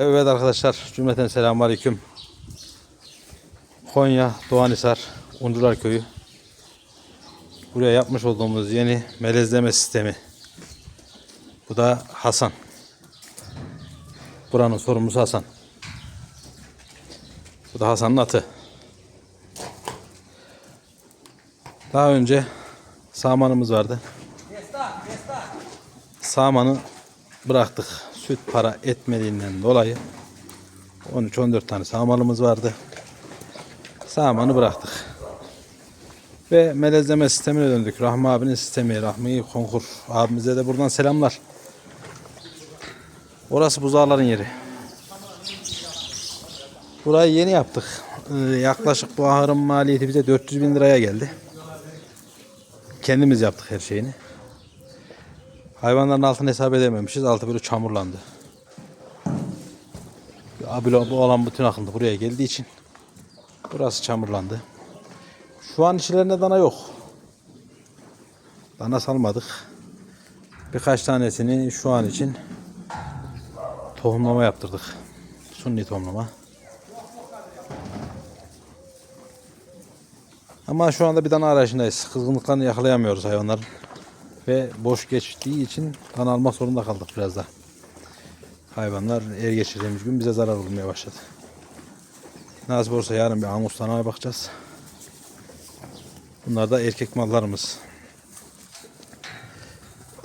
Evet arkadaşlar cümleten selamun aleyküm. Konya Doğanhisar Uncular Köyü. Buraya yapmış olduğumuz yeni melezleme sistemi. Bu da Hasan. Buranın sorumlusu Hasan. Bu da Hasan'ın atı. Daha önce samanımız vardı. Samanı bıraktık. Süt para etmediğinden dolayı 13-14 tane samanımız vardı. Samanı bıraktık. Ve melezleme sistemine döndük. Rahmi abinin sistemi. Rahmi Konkur abimize de buradan selamlar. Orası buzağların yeri. Burayı yeni yaptık. Ee, yaklaşık bu ahırın maliyeti bize 400 bin liraya geldi. Kendimiz yaptık her şeyini. Hayvanların altını hesap edememişiz. Altı böyle çamurlandı. Abi bu olan bütün akıllı buraya geldiği için burası çamurlandı. Şu an içlerinde dana yok. Dana salmadık. Birkaç tanesini şu an için tohumlama yaptırdık. Sunni tohumlama. Ama şu anda bir dana arayışındayız. Kızgınlıklarını yakalayamıyoruz hayvanların. Ve boş geçtiği için kan almak zorunda kaldık biraz da. Hayvanlar er geçirdiğimiz gün bize zarar olmaya başladı. Nasip olursa yarın bir Angus danaya bakacağız. Bunlar da erkek mallarımız.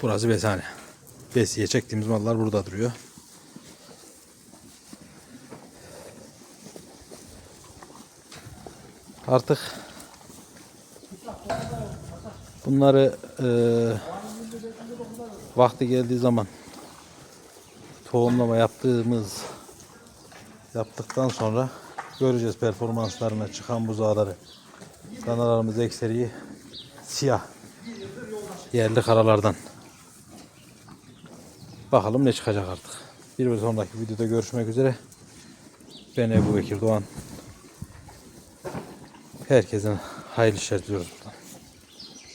Burası besane. Besiye çektiğimiz mallar burada duruyor. Artık bunları eee vakti geldiği zaman tohumlama yaptığımız yaptıktan sonra göreceğiz performanslarını çıkan buzağları. Danalarımız ekseriyi siyah yerli karalardan. Bakalım ne çıkacak artık. Bir sonraki videoda görüşmek üzere. Ben Ebu Bekir Doğan. Herkesin hayırlı işler diliyoruz buradan.